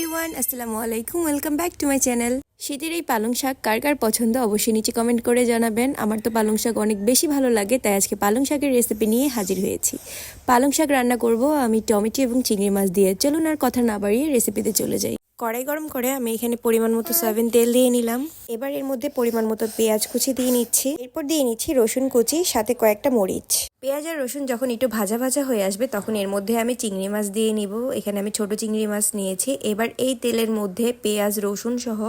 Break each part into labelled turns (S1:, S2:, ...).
S1: Everyone আসসালামু আলাইকুম welcome back to my channel শীতের এই পালং শাক কার কার পছন্দ অবশ্যই নিচে কমেন্ট করে জানাবেন। আমার তো পালং শাক অনেক বেশি ভালো লাগে, তাই আজকে পালং শাকের রেসিপি নিয়ে হাজির হয়েছি। পালং শাক রান্না করব আমি টমেটো এবং চিংড়ি মাছ দিয়ে। চলুন আর কথা না বাড়িয়ে রেসিপিতে চলে যাই। কড়াই গরম করে আমি এখানে পরিমাণ মতো সয়াবিন তেল দিয়ে নিলাম। এবার এর মধ্যে পরিমাণ মতো পেঁয়াজ কুচি দিয়ে নিচ্ছি। এরপর দিয়ে নিচ্ছি রসুন কুচি, সাথে কয়েকটা মরিচ। পেঁয়াজ আর রসুন যখন একটু ভাজা ভাজা হয়ে আসবে, তখন এর মধ্যে আমি চিংড়ি মাছ দিয়ে নিব। এখানে আমি ছোট চিংড়ি মাছ নিয়েছি। এবার এই তেলের মধ্যে পেঁয়াজ, রসুন সহ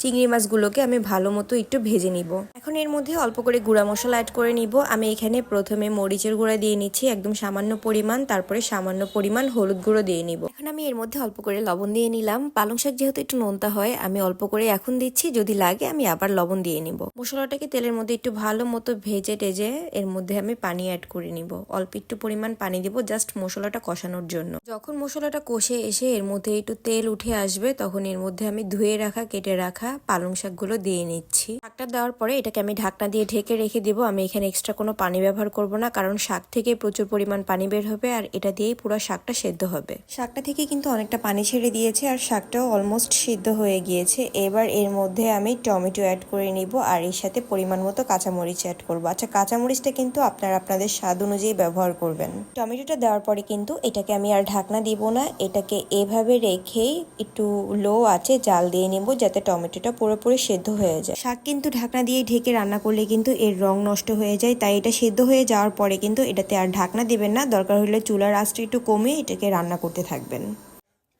S1: চিংড়ি মাছগুলোকে আমি ভালো মতো একটু ভেজে নিব। এখন এর মধ্যে অল্প করে গুঁড়া মশলা অ্যাড করে নিব। আমি এখানে প্রথমে মরিচের গুঁড়া দিয়ে নিচ্ছি, একদম সামান্য পরিমাণ, তারপরে সামান্য পরিমাণ হলুদ গুঁড়ো দিয়ে নিব। এখন আমি এর মধ্যে অল্প করে লবণ দিয়ে নিলাম। পালং শাক যেহেতু একটু নোনতা হয়, আমি অল্প করে এখন দিচ্ছি, যদি লাগে আমি আবার লবণ দিয়ে নিব। মশলাটাকে তেলের মধ্যে একটু ভালো মতো ভেজে টেজে এর মধ্যে আমি পানি অ্যাড করে নিব। অল্প একটু পরিমাণ পানি দিব জাস্ট মশলাটা কষানোর জন্য। যখন মশলাটা কষে এসে এর মধ্যে একটু তেল উঠে আসবে, তখন এর মধ্যে আমি ধুয়ে রাখা, কেটে রাখা পালং শাকগুলো দিয়ে নিচ্ছি। শাকটা দেওয়ার পরে এটাকে আমি ঢাকনা দিয়ে ঢেকে রেখে দিব। আমি এখানে এক্সট্রা কোনো পানি ব্যবহার করব না, কারণ শাক থেকে প্রচুর পরিমাণ পানি বের হবে আর এটা দিয়েই পুরো শাকটা সেদ্ধ হবে। শাকটা থেকে কিন্তু অনেকটা পানি ছেড়ে দিয়েছে আর শাকটাও অলমোস্ট সিদ্ধ হয়ে গিয়েছে। এবার এর মধ্যে আমি টমেটো অ্যাড করে নিব আর এর সাথে পরিমাণ মতো কাঁচামরিচ অ্যাড করব। আচ্ছা কাঁচামরিচটা কিন্তু আপনারা আপনাদের স্বাদ অনুযায়ী ব্যবহার করবেন। টমেটোটা দেওয়ার পরে কিন্তু এটাকে আমি আর ঢাকনা দিব না, এটাকে এভাবে রেখেই একটু লো আছে জাল দিয়ে নিব যাতে টমেটোটা পুরোপুরি সেদ্ধ হয়ে যায়। শাক কিন্তু ঢাকনা দিয়ে ঢেকে রান্না করলে কিন্তু এর রং নষ্ট হয়ে যায়, তাই এটা সেদ্ধ হয়ে যাওয়ার পরে কিন্তু এটাতে আর ঢাকনা দিবেন না, দরকার হলে চুলার আঁচটা একটু কমিয়ে এটাকে রান্না করতে থাকবেন।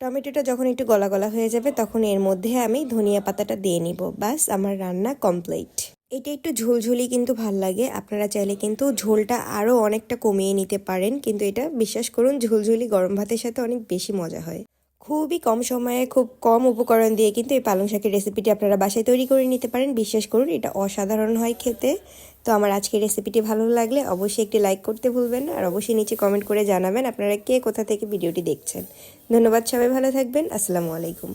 S1: টমেটোটা যখন একটু গলা গলা হয়ে যাবে তখন এর মধ্যে আমি ধনিয়া পাতাটা দিয়ে নিব বাস আমার রান্না কমপ্লিট। এটা একটু ঝোলঝোলি কিন্তু ভালো লাগে। আপনারা চাইলে কিন্তু ঝোলটা আরও অনেকটা কমিয়ে নিতে পারেন। কিন্তু এটা বিশ্বাস করুন, ঝোলঝোলি গরম ভাতের সাথে অনেক বেশি মজা হয়। খুবই কম সময়ে, খুব কম উপকরণ দিয়ে কিন্তু এই পালং শাকের রেসিপিটি আপনারা বাসায় তৈরি করে নিতে পারেন। বিশ্বাস করুন, এটা অসাধারণ হয় খেতে। তো আমার আজকের রেসিপিটি ভালো লাগলে অবশ্যই একটি লাইক করতে ভুলবেন আর অবশ্যই নিচে কমেন্ট করে জানাবেন আপনারা কে কোথা থেকে ভিডিওটি দেখছেন। ধন্যবাদ, সবাই ভালো থাকবেন। আসসালামু আলাইকুম।